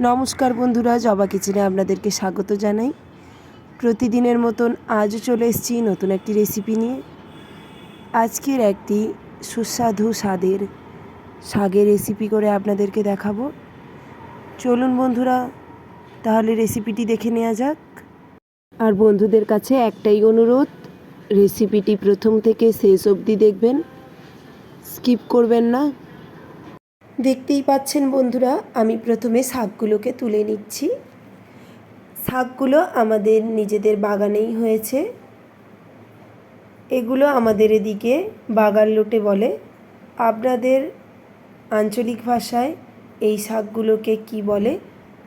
নমস্কার বন্ধুরা, জবা কিচেনে আপনাদেরকে স্বাগত জানাই। প্রতিদিনের মতন আজও চলে এসেছি নতুন একটি রেসিপি নিয়ে। আজকের একটি সুস্বাদু স্বাদের শাকের রেসিপি করে আপনাদেরকে দেখাবো। চলুন বন্ধুরা, তাহলে রেসিপিটি দেখে নেওয়া যাক। আর বন্ধুদের কাছে একটাই অনুরোধ রেসিপিটি প্রথম থেকে শেষ অবধি দেখবেন। স্কিপ করবেন না। দেখতেই পাচ্ছেন বন্ধুরা, আমি প্রথমে শাকগুলোকে তুলে নিচ্ছি। শাকগুলো আমাদের নিজেদের বাগানেই হয়েছে। এগুলো আমাদের এদিকে বাগান লোটে বলে। আপনাদের আঞ্চলিক ভাষায় এই শাকগুলোকে কি বলে,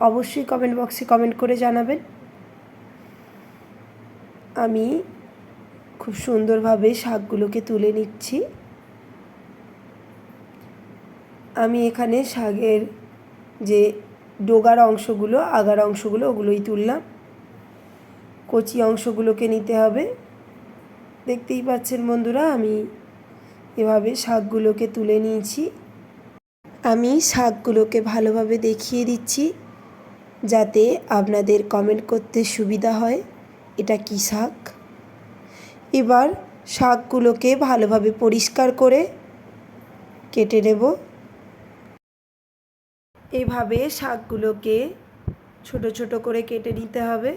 অবশ্যই কমেন্ট বক্সে কমেন্ট করে জানাবেন। আমি খুব সুন্দরভাবে শাকগুলোকে তুলে নিচ্ছি। আমি এখানে শাকের যে ডোগার অংশগুলো, আগার অংশগুলো, ওগুলোই তুললাম। কচি অংশগুলোকে নিতে হবে। দেখতেই পাচ্ছেন বন্ধুরা, আমি এভাবে শাকগুলোকে তুলে নিয়েছি। আমি শাকগুলোকে ভালোভাবে দেখিয়ে দিচ্ছি, যাতে আপনাদের কমেন্ট করতে সুবিধা হয়, এটা কী শাক? এবার শাকগুলোকে ভালোভাবে পরিষ্কার করে কেটে নেব। এভাবে শাকগুলোকে ছোট ছোট করে কেটে নিতে হবে।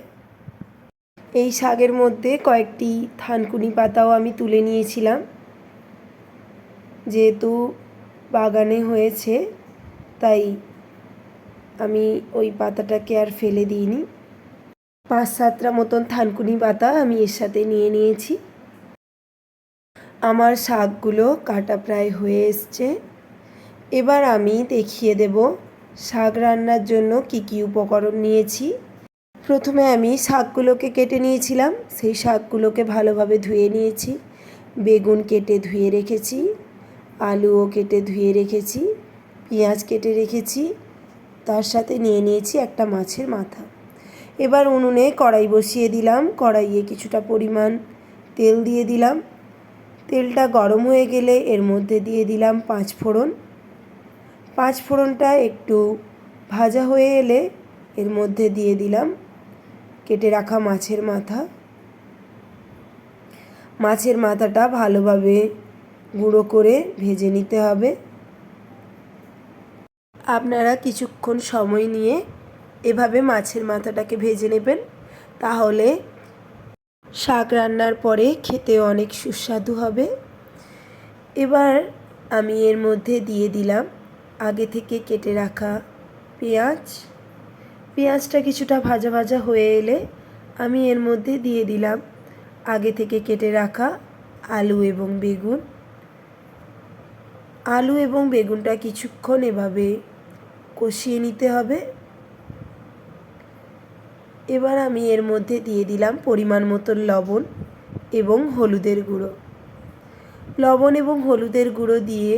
এই শাকের মধ্যে কয়েকটি থানকুনি পাতাও আমি তুলে নিয়েছিলাম। যেহেতু বাগানে হয়েছে, তাই আমি ওই পাতাটাকে আর ফেলে দিইনি। পাঁচ সাতটা মতন থানকুনি পাতা আমি এর সাথে নিয়ে নিয়েছি। আমার শাকগুলো কাটা প্রায় হয়ে এসছে। এবার আমি দেখিয়ে দেব শাক রান্নার জন্য কি কি উপকরণ নিয়েছি? প্রথমে আমি শাকগুলোকে কেটে নিয়েছিলাম। সেই শাকগুলোকে ভালোভাবে ধুয়ে নিয়েছি। বেগুন কেটে ধুয়ে রেখেছি। আলুও কেটে ধুয়ে রেখেছি। পেঁয়াজ কেটে রেখেছি। তার সাথে নিয়ে নিয়েছি একটা মাছের মাথা। এবার উনুনে কড়াই বসিয়ে দিলাম। কড়াইয়ে কিছুটা পরিমাণ তেল দিয়ে দিলাম। তেলটা গরম হয়ে গেলে এর মধ্যে দিয়ে দিলাম পাঁচ ফোড়ন পাঁচ ফোড়নটা একটু ভাজা হয়ে এলে এর মধ্যে দিয়ে দিলাম কেটে রাখা মাছের মাথা। মাছের মাথাটা ভালোভাবে গুঁড়ো করে ভেজে নিতে হবে। আপনারা কিছুক্ষণ সময় নিয়ে এভাবে মাছের মাথাটাকে ভেজে নেবেন, তাহলে শাক রান্নার পরে খেতে অনেক সুস্বাদু হবে। এবার আমি এর মধ্যে দিয়ে দিলাম আগে থেকে কেটে রাখা পেঁয়াজ। পেঁয়াজটা কিছুটা ভাজা ভাজা হয়ে এলে আমি এর মধ্যে দিয়ে দিলাম আগে থেকে কেটে রাখা আলু এবং বেগুন। আলু এবং বেগুনটা কিছুক্ষণ এভাবে কষিয়ে নিতে হবে। এবার আমি এর মধ্যে দিয়ে দিলাম পরিমাণ মতন লবণ এবং হলুদের গুঁড়ো। লবণ এবং হলুদের গুঁড়ো দিয়ে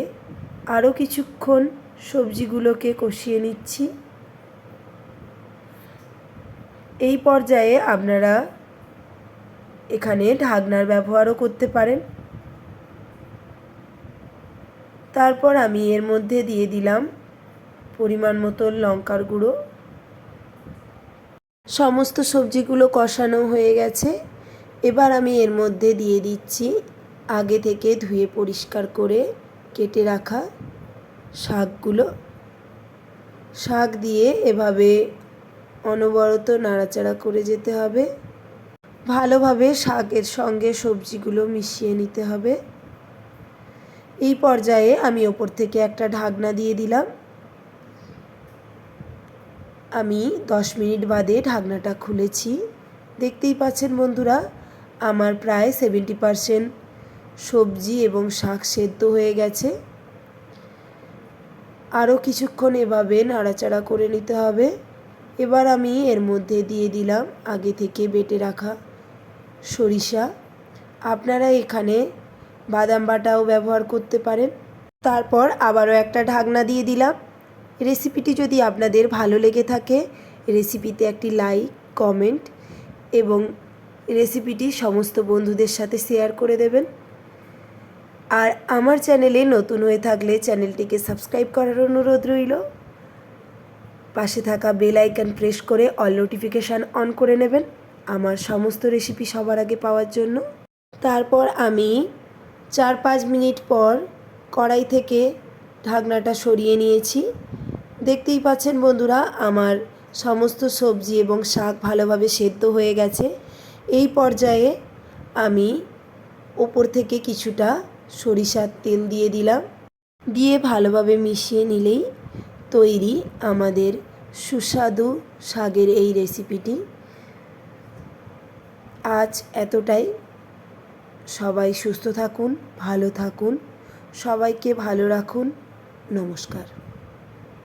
আরও কিছুক্ষণ সবজিগুলোকে কষিয়ে নিচ্ছি। এই পর্যায়ে আপনারা এখানে ঢাকনার ব্যবহারও করতে পারেন। তারপর আমি এর মধ্যে দিয়ে দিলাম পরিমাণ মতো লঙ্কার গুঁড়ো। সমস্ত সবজিগুলো কষানো হয়ে গেছে। এবার আমি এর মধ্যে দিয়ে দিচ্ছি আগে থেকে ধুয়ে পরিষ্কার করে কেটে রাখা শাকগুলো, শাক দিয়ে এভাবে অনবরত নাড়াচাড়া করে যেতে হবে। ভালোভাবে শাকের সঙ্গে সবজিগুলো মিশিয়ে নিতে হবে। এই পর্যায়ে আমি ওপর থেকে একটা ঢাকনা দিয়ে দিলাম। আমি দশ মিনিট বাদে ঢাকনাটা খুলেছি। দেখতেই পাচ্ছেন বন্ধুরা, আমার প্রায় সেভেন্টি পারসেন্ট সবজি এবং শাক সেদ্ধ হয়ে গেছে। আরও কিছুক্ষণ এভাবে নাড়াচাড়া করে নিতে হবে। এবার আমি এর মধ্যে দিয়ে দিলাম আগে থেকে বেটে রাখা সরিষা। আপনারা এখানে বাদাম বাটাও ব্যবহার করতে পারেন। তারপর আবারও একটা ঢাকনা দিয়ে দিলাম। রেসিপিটি যদি আপনাদের ভালো লেগে থাকে, রেসিপিতে একটি লাইক, কমেন্ট এবং রেসিপিটি সমস্ত বন্ধুদের সাথে শেয়ার করে দেবেন। আর আমার চ্যানেলে নতুন হয়ে থাকলে চ্যানেলটিকে সাবস্ক্রাইব করার অনুরোধ রইল। পাশে থাকা বেল আইকন প্রেস করে অল নোটিফিকেশান অন করে নেবেন আমার সমস্ত রেসিপি সবার আগে পাওয়ার জন্য। তারপর আমি চার পাঁচ মিনিট পর কড়াই থেকে ঢাকনাটা সরিয়ে নিয়েছি। দেখতেই পাচ্ছেন বন্ধুরা, আমার সমস্ত সবজি এবং শাক ভালোভাবে সেদ্ধ হয়ে গেছে। এই পর্যায়ে আমি ওপর থেকে কিছুটা সরিষার তেল দিয়ে দিলাম। দিয়ে ভালোভাবে মিশিয়ে নিলেই তৈরি আমাদের সুস্বাদু শাকের এই রেসিপিটি। আজ এতটাই। সবাই সুস্থ থাকুন, ভালো থাকুন, সবাইকে ভালো রাখুন। নমস্কার।